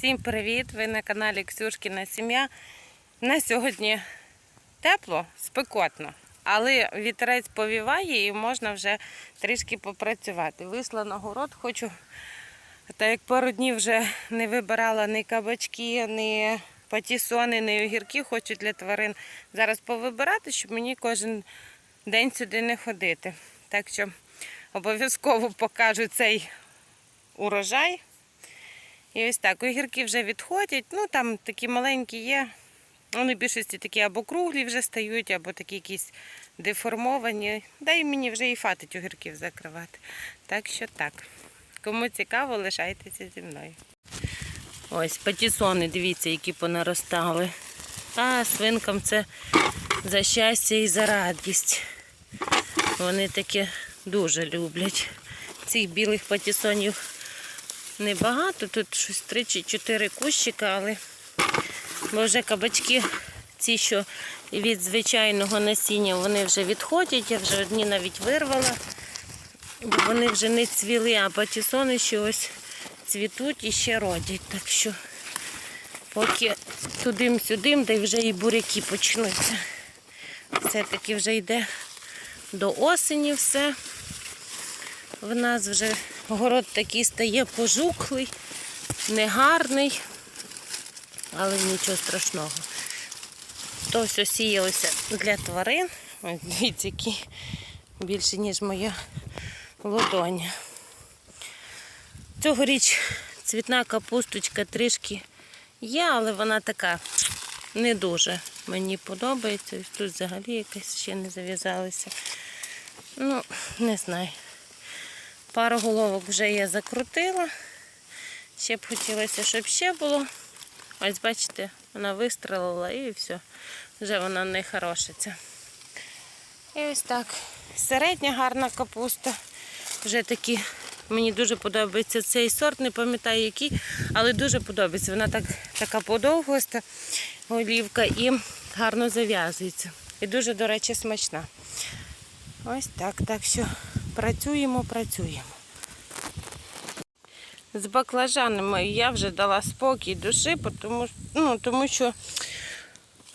Всім привіт! Ви на каналі Ксюшкіна Сім'я. На сьогодні тепло, спекотно, але вітерець повіває і можна вже трішки попрацювати. Вийшла на город, хочу, так як пару днів вже не вибирала ні кабачки, ні патісони, ні огірки, хочу для тварин зараз повибирати, щоб мені кожен день сюди не ходити. Так що обов'язково покажу цей урожай. І ось так, огірки вже відходять. Ну там такі маленькі є. Вони більшості такі або круглі вже стають, або такі якісь деформовані. Дай мені вже і фатить огірків закривати. Так що так. Кому цікаво, лишайтеся зі мною. Ось патісони, дивіться, які понаростали. А свинкам це за щастя і за радість. Вони таке дуже люблять. Цих білих патісонів небагато, тут щось 3 чи 4 кущика, але вже кабачки, ці, що від звичайного насіння, вони вже відходять, я вже одні навіть вирвала, бо вони вже не цвіли, а патісони ще ось цвітуть і ще родять. Так що поки тудим-сюдим, де вже і буряки почнуться. Все-таки вже йде до осені все. В нас вже город такий стає пожухлий, негарний, але нічого страшного. То все сіялося для тварин. Дивіться, які більше, ніж моя ладоня. Цьогоріч цвітна капусточка трішки є, але вона така не дуже мені подобається. Тут взагалі якась ще не зав'язалася. Ну, не знаю. Пару головок вже я закрутила. Ще б хотілося, щоб ще було. Ось бачите, вона вистрелила і все. Вже вона не хорошиться. І ось так. Середня гарна капуста. Вже такі. Мені дуже подобається цей сорт, не пам'ятаю який, але дуже подобається. Вона так, така подовгоста олівка і гарно зав'язується. І дуже, до речі, смачна. Ось так. Так що працюємо, працюємо. З баклажанами я вже дала спокій душі, тому, ну, тому що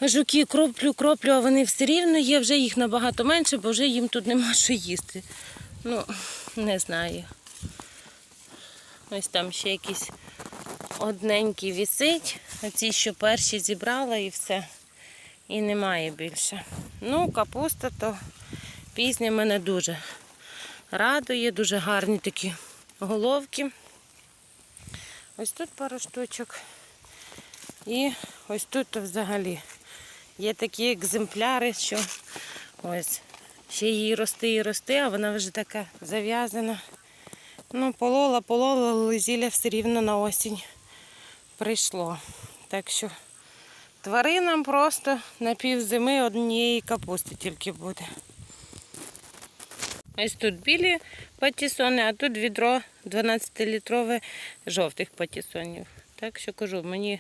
жуки кроплю, кроплю, а вони все рівно є, вже їх набагато менше, бо вже їм тут нема що їсти. Ну, не знаю. Ось там ще якийсь одненький вісить, а ці, що перші зібрала і все. І немає більше. Ну, капуста то пізня мене дуже радує, дуже гарні такі головки. Ось тут пару штучок. І ось тут взагалі є такі екземпляри, що ось ще її рости і рости, а вона вже така зав'язана. Ну, полола, полола, але зілля все рівно на осінь прийшло. Так що тваринам просто на півзими однієї капусти тільки буде. Ось тут білі патісони, а тут відро 12-літрове жовтих патісонів. Так що кажу, мені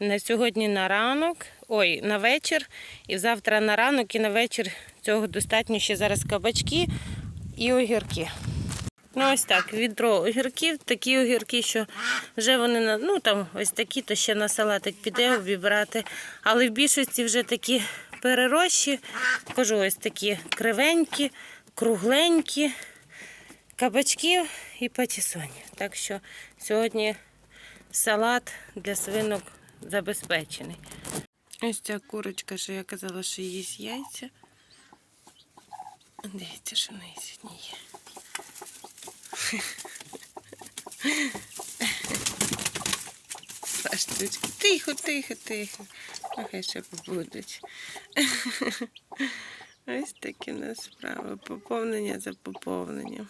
на сьогодні на ранок, ой, на вечір, і завтра на ранок і на вечір цього достатньо ще зараз кабачки і огірки. Ну ось так, відро огірків, такі огірки, що вже вони ну там ось такі, то ще на салатик піде обібрати. Але в більшості вже такі перерощі, кажу, ось такі кривенькі, кругленькі, кабачків і патісонів. Так що сьогодні салат для свинок забезпечений. Ось ця курочка, що я казала, що їсть яйця. Дивіться, що в неї сьогодні є. Тихо, тихо, тихо. Нехай ще побудуть. Ось такі нас справи. Поповнення за поповненням.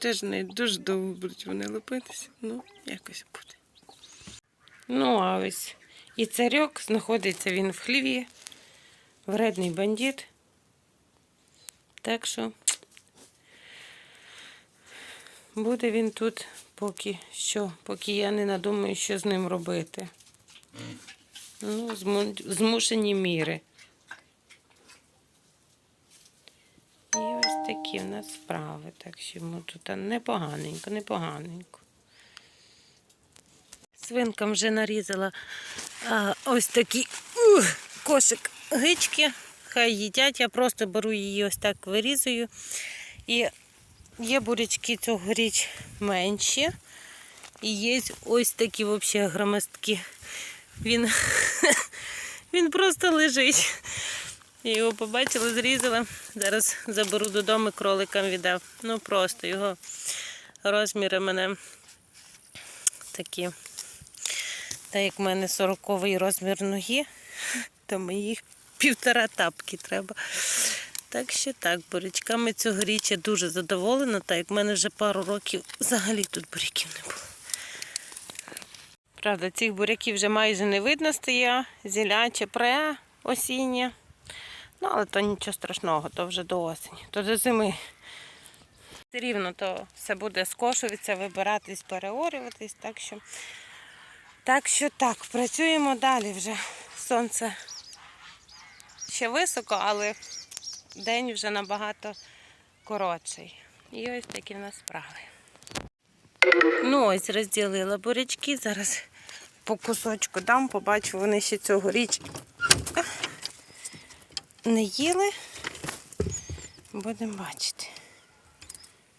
Теж не дуже довго будуть вони лупитися, ну, якось буде. Ну, а ось і царьок знаходиться він в хліві, вредний бандит. Так що буде він тут поки що, поки я не надумаю, що з ним робити. Ну, змушені міри. І ось такі в нас справи. Так що йому тут непоганенько, непоганенько. Свинкам вже нарізала а, ось такий кошик гички. Хай їдять. Я просто беру її ось так вирізую. І є бурячки цьогоріч менші. І є ось такі взагалі громоздкі. Він, він просто лежить. Я його побачила, зрізала. Зараз заберу додому, кроликам віддав. Ну просто його розміри мене такі. Та як в мене 40-й розмір ноги, то моїх півтора тапки треба. Так що так, бурячками цьогоріч я дуже задоволена, так як в мене вже пару років взагалі тут буряків не було. Правда, цих буряків вже майже не видно стає, зіляче пре осіннє. Ну, але то нічого страшного, то вже до осені, то до зими. Все рівно то все буде скошуватися, вибиратись, переорюватись. Так що, так що так, працюємо далі вже. Сонце ще високо, але день вже набагато коротший. І ось такі в нас справи. Ну, ось розділила бурячки. Зараз по кусочку дам, побачу, вони ще цьогоріч не їли. Будемо бачити.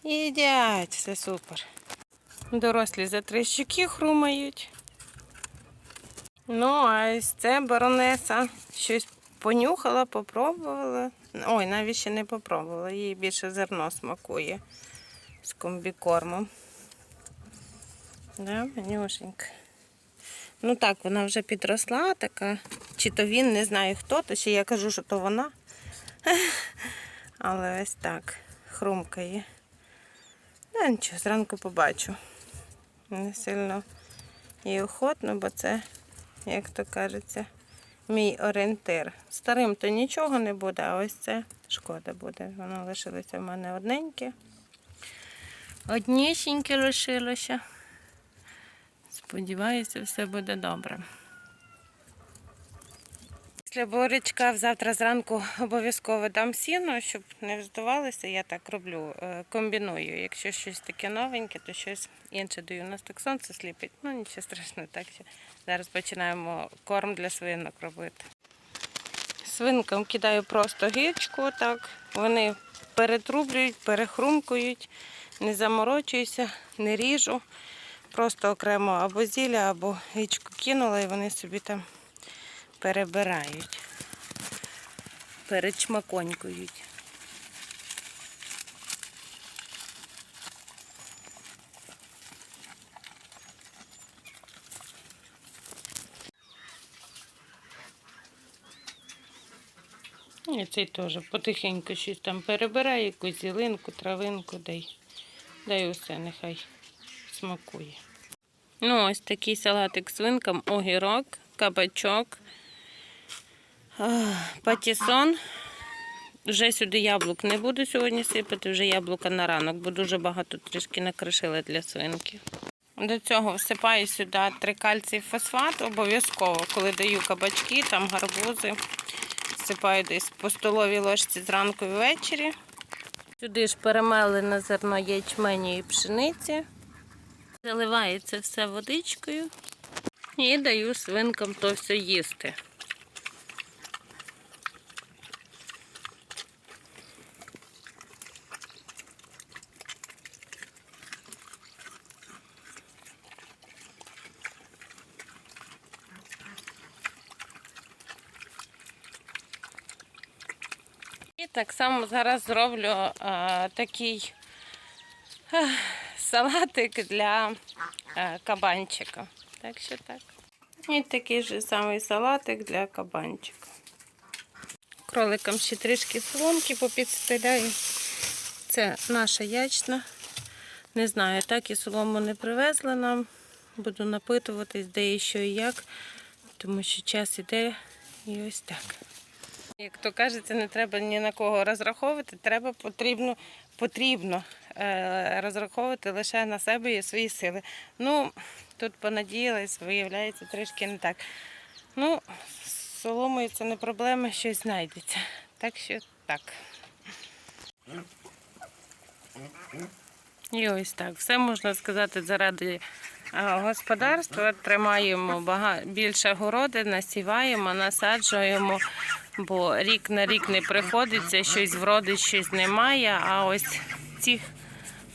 Їдять, все супер. Дорослі за три щуки хрумають. Ну, а ось це баронеса щось понюхала, попробувала. Ой, навіть ще не попробувала. Їй більше зерно смакує з комбікормом. Да, манюшенька. Ну так, вона вже підросла така. Чи то він, не знаю хто, то ще я кажу, що то вона. Але ось так, хрумкає. Ну, нічого, зранку побачу. Не сильно і охотно, бо це, як то кажеться, мій орієнтир. Старим то нічого не буде, а ось це шкода буде. Воно лишилося в мене одненьке. Однісіньке лишилося. Сподіваюся, все буде добре. Після борячка завтра зранку обов'язково дам сіно, щоб не вздувалося. Я так роблю, е, комбіную. Якщо щось таке новеньке, то щось інше даю. У нас так сонце сліпить. Ну нічого страшного, так що зараз починаємо корм для свинок робити. Свинкам кидаю просто гірчку, так. Вони перетрублюють, перехрумкують, не заморочуюся, не ріжу. Просто окремо або зілля, або гічку кинула і вони собі там перебирають, перечмаконькують. І цей теж потихеньку щось там перебирає, якусь зілинку, травинку, дай, дай усе, нехай смакує. Ну, ось такий салатик з свинком, огірок, кабачок, патісон. Вже сюди яблук не буду сьогодні сипати, вже яблука на ранок, бо дуже багато трішки накришили для свинки. До цього всипаю сюди трикальцій фосфат обов'язково, коли даю кабачки, там гарбузи. Всипаю десь по столовій ложці зранку і ввечері. Сюди ж перемелене зерно ячменю і пшениці. Заливаю це все водичкою і даю свинкам то все їсти. І так само зараз зроблю а, такий а, салатик для кабанчика. Так що так. І такий же самий салатик для кабанчика. Кроликам ще трішки соломки попідстеляю. Це наша ячна. Не знаю, так і солому не привезли нам. Буду напитуватись, де і що і як, тому що час іде і ось так. Як то кажеться, не треба ні на кого розраховувати, треба потрібно, потрібно е, розраховувати лише на себе і свої сили. Ну, тут понадіялась, виявляється, трішки не так. Ну, з соломою це не проблема, щось знайдеться. Так що так. І ось так. Все можна сказати заради а, господарство, тримаємо більше городи, насіваємо, насаджуємо, бо рік на рік не приходиться, щось вродить, щось немає, а ось цих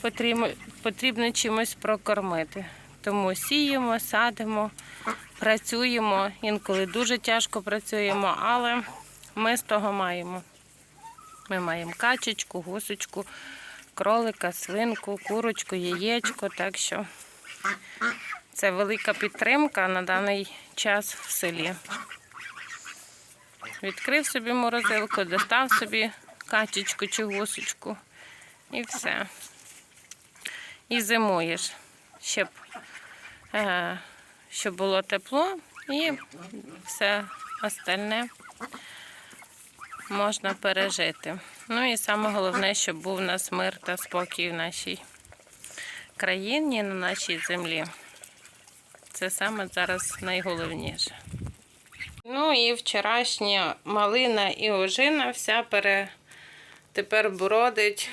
потрібно, потрібно чимось прокормити. Тому сіємо, садимо, працюємо, інколи дуже тяжко працюємо, але ми з того маємо. Ми маємо качечку, гусочку, кролика, свинку, курочку, яєчко. Так що це велика підтримка на даний час в селі. Відкрив собі морозилку, достав собі качечку чи гусочку і все. І зимуєш, щоб, е, щоб було тепло і все остальне можна пережити. Ну і саме головне, щоб був у нас мир та спокій в нашій країні, на нашій землі. Це саме зараз найголовніше. Ну і вчорашня малина і ожина вся пере... тепер бродить.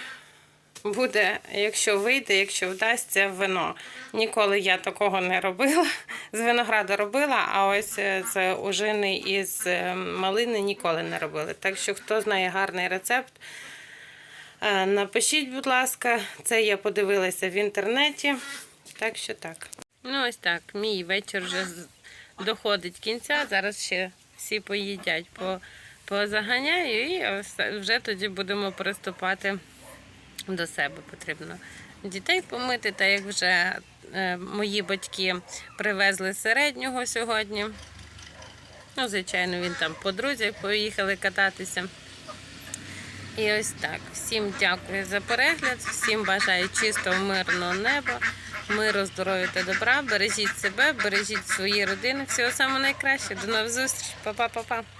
Буде, якщо вийде, якщо вдасться, вино. Ніколи я такого не робила. З винограду робила, а ось е, з ожини і з е, малини ніколи не робили. Так що, хто знає гарний рецепт, е, напишіть, будь ласка, це я подивилася в інтернеті. Так що так. Ну, ось так. Мій вечір вже доходить кінця. Зараз ще всі поїдять, по, позаганяю, і вже тоді будемо приступати до себе потрібно дітей помити, та як вже е, мої батьки привезли середнього сьогодні. Ну, звичайно, він там по друзях поїхали кататися. І ось так. Всім дякую за перегляд, всім бажаю чистого, мирного неба, миру, здоров'я та добра. Бережіть себе, бережіть свої родини. Всього самого найкращого. До нових зустрічей. Па-па-па-па.